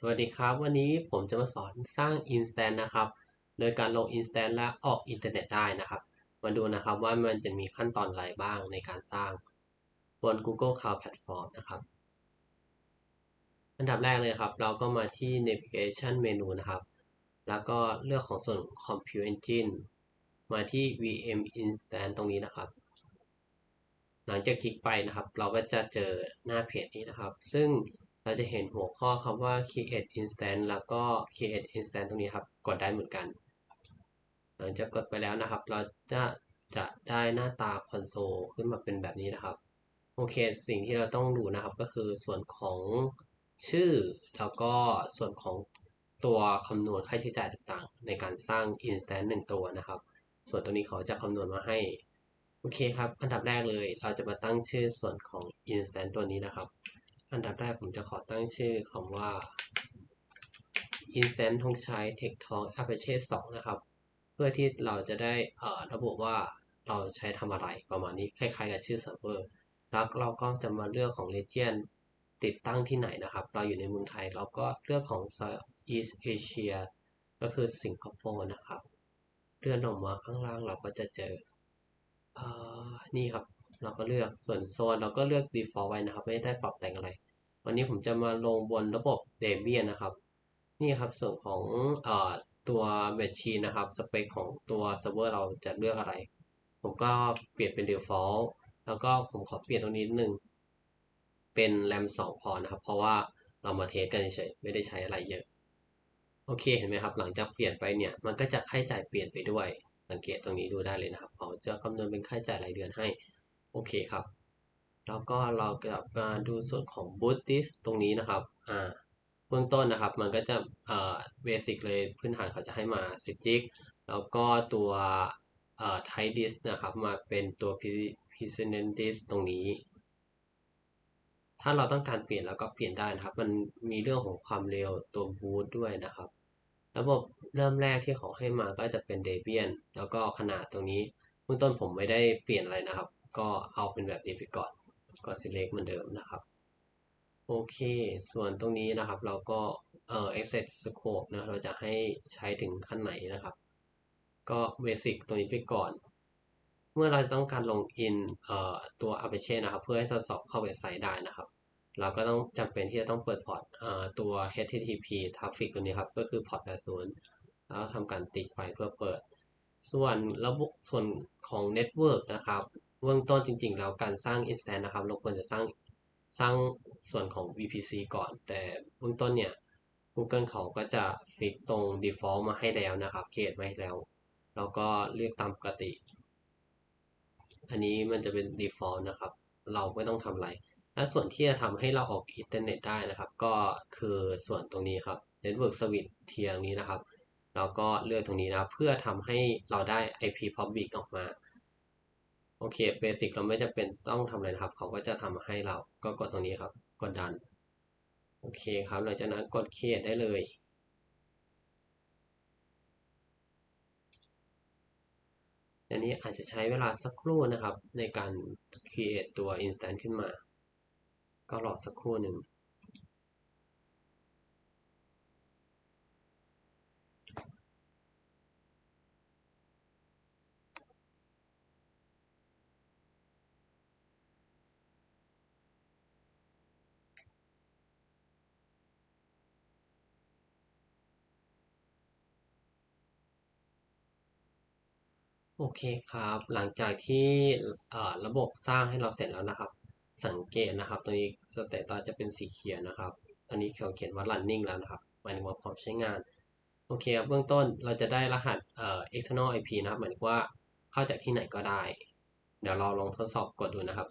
สวัสดีครับ วันนี้ผมจะมาสอนสร้าง Instant นะครับ โดยการลง Instant และออกอินเทอร์เน็ตได้นะครับ มาดูนะครับว่ามันจะมีขั้นตอนอะไรบ้างในการสร้างบน Google Cloud Platform นะครับ อันดับแรกเลยครับ เราก็มาที่ Navigation Menu นะครับ แล้วก็เลือกของส่วน Compute Engine มาที่ VM Instant ตรงนี้นะครับ หลังจากคลิกไปนะครับ เราก็จะเจอหน้าเพจนี้นะครับ ซึ่ง เราจะเห็นหัวข้อคำว่า create instant แล้วก็ create instant ตรงนี้ครับ กดได้เหมือนกัน หลังจากกดไปแล้วนะครับ เราจะจะได้หน้าตาคอนโซลขึ้นมาเป็นแบบนี้นะครับ โอเค สิ่งที่เราต้องดูนะครับก็คือส่วนของชื่อ แล้วก็ส่วนของตัวคำนวณค่าใช้จ่ายต่างๆ ในการสร้าง instant หนึ่งตัวนะครับ ส่วนตัวนี้เขาจะคำนวณมาให้ โอเคครับ อันดับแรกเลย เราจะมาตั้งชื่อส่วนของ instant ตัวนี้นะครับ อันดับแรกผมจะขอตั้งชื่อคำว่า instant ทงใช้ tech talk apache 2 นะครับ เพื่อที่เราจะได้เอ่อระบุว่าเราใช้ทำอะไรประมาณนี้คล้ายๆกับชื่อเซิร์ฟเวอร์แล้วเราก็จะมาเลือกของ region ติดตั้งที่ไหนนะครับ เราอยู่ในเมืองไทยเราก็เลือกของ East Asia ก็คือสิงคโปร์นะครับ เลื่อนลงมาข้างล่างเราก็จะเจอ นี่ครับ เราก็เลือกส่วนโซนเราก็เลือก default ไว้นะครับ ไม่ได้ปรับแต่งอะไร วันนี้ผมจะมาลงบนระบบ Debian นะครับ นี่ครับส่วนของอตัว Machine นะครับ สเปคของตัวเซิร์ฟเวอร์เราจะเลือกอะไร ผมก็เปลี่ยนเป็น default แล้วก็ผมขอเปลี่ยนตรงนี้นิดนึง เป็น RAM 2 พอนะครับ เพราะว่าเรามาเทสกันเฉยๆไม่ได้ใช้อะไรเยอะ โอเคเห็นไหมครับ หลังจากเปลี่ยนไปเนี่ย มันก็จะค่าใช้จ่ายเปลี่ยนไปด้วย สังเกตตรงนี้ดูได้เลยนะครับเขาจะคำนวณเป็นค่าใช้จ่ายรายเดือนให้ โอเคครับ แล้วก็เรากลับมาดูส่วนของ boot i s ตรงนี้นะครับ อ่า เบื้องต้นนะครับ มันก็จะ เอ่อ เบสิกเลย พื้นฐานเขาจะให้มา 10 g b แล้วก็ตัว เอ่อ type disk นะครับ มาเป็นตัว president i s ตรงนี้ ถ้าเราต้องการเปลี่ยนแล้วก็เปลี่ยนได้นะครับ มันมีเรื่องของความเร็วตัว boot ด้วยนะครับ ระบบเริ่มแรกที่เขาให้มาก็จะเป็น Debian แล้วก็ขนาดตรงนี้เบื้องต้นผมไม่ได้เปลี่ยนอะไรนะครับ ก็เอาเป็นแบบนี้ไปก่อนก็ select เหมือนเดิมนะครับ โอเค ส่วนตรงนี้นะครับเราก็เอ่อ access scope นะเราจะให้ใช้ถึงขั้นไหนนะครับ ก็ basic ตัวนี้ไปก่อน เมื่อเราจะต้องการลง in เอ่อตัว Apache นะครับ เพื่อให้ทดสอบเข้าเว็บไซต์ได้นะครับ เราก็ต้องจำเป็นที่จะต้องเปิดพอร์ตตัว HTTP traffic ตัวนี้ครับ ก็คือพอร์ต80แล้วทำการติ๊กไปเพื่อเปิด ส่วนระบบส่วนของ Network นะครับเบื้องต้นจริง ๆ แล้วการสร้าง Instant นะครับ เราควรจะสร้างสร้างส่วนของ VPC ก่อน แต่เบื้องต้นเนี่ย Google เขาก็จะฟิกตรง default มาให้แล้วนะครับเกตมาให้แล้วเราก็เลือกตามปกติ อันนี้มันจะเป็น default นะครับ เราไม่ต้องทำอะไร และส่วนที่จะทำให้เราออกอินเทอร์เน็ตได้นะครับ ก็คือส่วนตรงนี้ครับ Network Switch เทียงนี้นะครับเราก็เลือกตรงนี้นะเพื่อทำให้เราได้ IP public ออกมา โอเคเบสิกเราไม่จะเป็นต้องทำอะไรนะครับ เขาก็จะทำให้เราก็กดตรงนี้ครับ กดดัน โอเคครับหลังจากนั้นกด create ได้เลยอันนี้อาจจะใช้เวลาสักครู่นะครับในการ create ตัว instant ขึ้นมา ก็รอสักครู่หนึ่งโอเคครับ หลังจากที่ระบบสร้างให้เราเสร็จแล้วนะครับ สังเกตนะครับตัวนี้สเตตัสจะเป็นสีเขียวนะครับ อันนี้เขาเขียนว่า running แล้วนะครับหมายถึงว่าพร้อมใช้งาน โอเคครับเบื้องต้นเราจะได้รหัสเอ่อ external IP นะครับหมายถึงว่าเข้าจากที่ไหนก็ได้ เดี๋ยวเราลองทดสอบกดดูนะครับ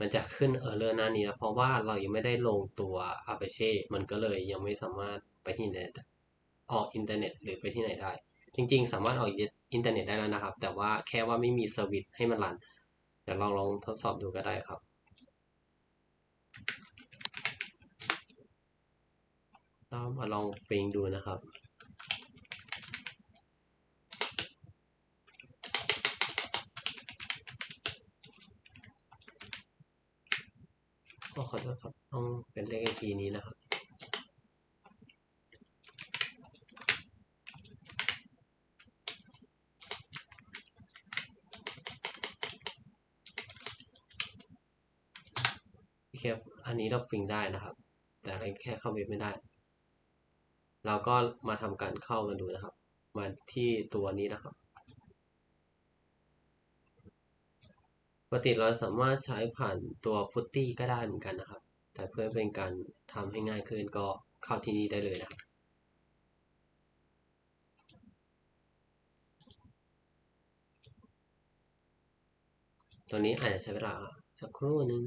มันจะขึ้น error หน้านี้นะเพราะว่าเรายังไม่ได้ลงตัว Apache มันก็เลยยังไม่สามารถไปที่ไหนออกอินเทอร์เน็ตหรือไปที่ไหนได้ จริง ๆ สามารถออกอินเทอร์เน็ตได้แล้วนะครับ แต่ว่าแค่ว่าไม่มีเซอร์วิสให้มันรันเดี๋ยวลองลองทดสอบดูก็ได้ครับ เรามาลองปริงดูนะครับก็ขอโทษครับ ต้องเป็นเลขไอทีนี้นะครับ แคอันนี้เราปริงได้นะครับ แต่เราแค่เข้าเว็บไม่ได้ เราก็มาทำการเข้ากันดูนะครับ มาที่ตัวนี้นะครับปกติเราสามารถใช้ผ่านตัวพุตตี้ก็ได้เหมือนกันนะครับ แต่เพื่อเป็นการทำให้ง่ายขึ้นก็เข้าที่นี่ได้เลยนะครับตัวนี้อาจจะใช้เวลาสักครู่หนึ่ง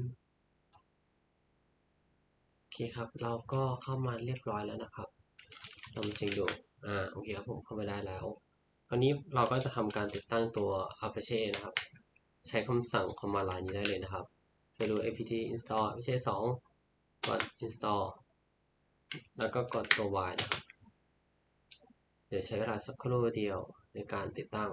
โอเคครับ เราก็เข้ามาเรียบร้อยแล้วนะครับ ลองเช็คดู อ่า โอเคครับผมเข้าไปได้แล้ว คราวนี้เราก็จะทำการติดตั้งตัว Apache นะครับ ใช้คำสั่ง command line นี้ได้เลยนะครับ จะดู apt install apache 2กด install แล้วก็กดตัว y นะครับ เดี๋ยวใช้เวลาสักครู่เดียวในการติดตั้ง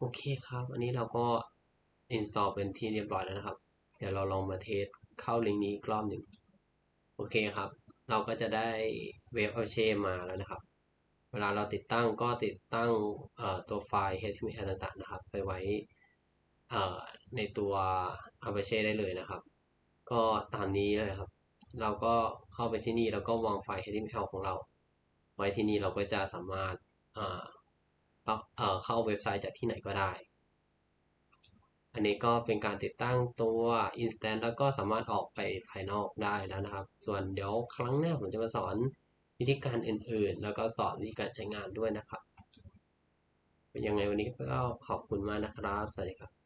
โอเคครับ อันนี้เราก็ install เป็นที่เรียบร้อยแล้วนะครับ เดี๋ยวเราลองมาเทสเข้าลิงก์นี้อีกรอบหนึ่งโอเคครับ เราก็จะได้เว็บ Apache มาแล้วนะครับ เวลาเราติดตั้งก็ติดตั้งตัวไฟล์ HTML ต่างๆนะครับ ไปไว้ในตัว Apache ได้เลยนะครับ ก็ตามนี้เลยครับ เราก็เข้าไปที่นี่แล้วก็วางไฟล์ HTML ของเรา ไว้ที่นี่เราก็จะสามารถ เข้าเว็บไซต์จากที่ไหนก็ได้ อันนี้ก็เป็นการติดตั้งตัว Instant แล้วก็สามารถออกไปภายนอกได้แล้วนะครับ ส่วนเดี๋ยวครั้งหน้าผมจะมาสอนวิธีการอื่นๆ แล้วก็สอนวิธีการใช้งานด้วยนะครับ เป็นยังไงวันนี้ก็ขอบคุณมากนะครับ สวัสดีครับ